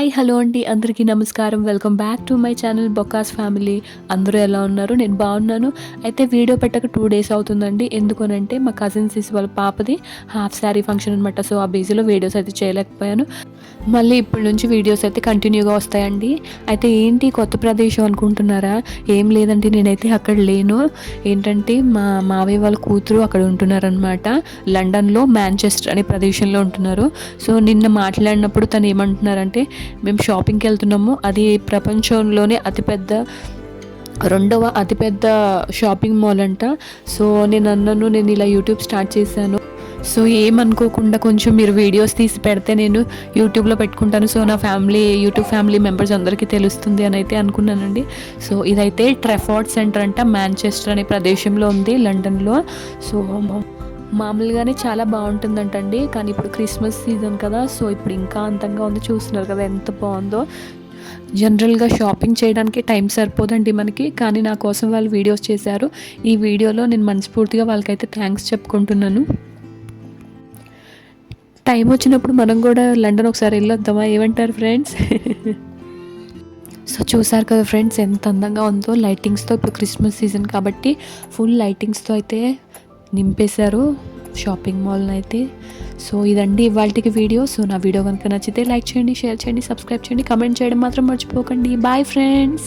Hi hello అండి. అందరికీ నమస్కారం. Welcome back to my channel బొక్కాస్ family. అందరూ ఎలా ఉన్నారు? నేను బాగున్నాను. అయితే వీడియో పెట్టక టూ డేస్ అవుతుందండి. ఎందుకనంటే మా కజిన్ సిస్ వాళ్ళ పాపది హాఫ్ శారీ ఫంక్షన్ అనమాట సో ఆ బీజీలో వీడియోస్ అయితే చేయలేకపోయాను. మళ్ళీ ఇప్పటి నుంచి వీడియోస్ అయితే కంటిన్యూగా వస్తాయండి. అయితే ఏంటి కొత్త ప్రదేశం అనుకుంటున్నారా? ఏం లేదండి. నేనైతే అక్కడ లేను. ఏంటంటే మా మావయ్య వాళ్ళ కూతురు అక్కడ ఉంటున్నారనమాట లండన్లో మ్యాంచెస్టర్ అనే ప్రదేశంలో ఉంటున్నారు. సో నిన్న మాట్లాడినప్పుడు తను ఏమంటున్నారంటే మేము షాపింగ్కి వెళ్తున్నాము. అది ప్రపంచంలోనే అతిపెద్ద రెండవ అతిపెద్ద షాపింగ్ మాల్ అంట. సో నేను అన్నాను నేను ఇలా యూట్యూబ్ స్టార్ట్ చేశాను. సో ఏమనుకోకుండా కొంచెం మీరు వీడియోస్ తీసి పెడితే నేను యూట్యూబ్లో పెట్టుకుంటాను. సో నా ఫ్యామిలీ యూట్యూబ్ ఫ్యామిలీ మెంబర్స్ అందరికీ తెలుస్తుంది అని అయితే అనుకున్నానండి. సో ఇదైతే ట్రెఫార్డ్ సెంటర్ అంట. మ్యాంచెస్టర్ అనే ప్రదేశంలో ఉంది లండన్లో సో మామూలుగానే చాలా బాగుంటుందంటండి. కానీ ఇప్పుడు క్రిస్మస్ సీజన్ కదా సో ఇప్పుడు ఇంకా అంతంగా ఉంది. చూస్తున్నారు కదా ఎంత బాగుందో. జనరల్గా షాపింగ్ చేయడానికి టైం సరిపోదండి మనకి. కానీ నా కోసం వాళ్ళు వీడియోస్ చేశారు. ఈ వీడియోలో నేను మనస్ఫూర్తిగా వాళ్ళకైతే థ్యాంక్స్ చెప్పుకుంటున్నాను. టైం వచ్చినప్పుడు మనం కూడా లండన్ ఒకసారి వెళ్ళొద్దామా? ఏమంటారు ఫ్రెండ్స్? సో చూసారు కదా ఫ్రెండ్స్ ఎంత అందంగా ఉందో. లైటింగ్స్తో ఇప్పుడు క్రిస్మస్ సీజన్ కాబట్టి ఫుల్ లైటింగ్స్తో అయితే నింపేశారు షాపింగ్ మాల్ని అయితే సో ఇదండి ఇవాళకి వీడియో. సో నా వీడియో కనుక నచ్చితే లైక్ చేయండి షేర్ చేయండి సబ్స్క్రైబ్ చేయండి కమెంట్ చేయడం మాత్రం మర్చిపోకండి. Bye friends!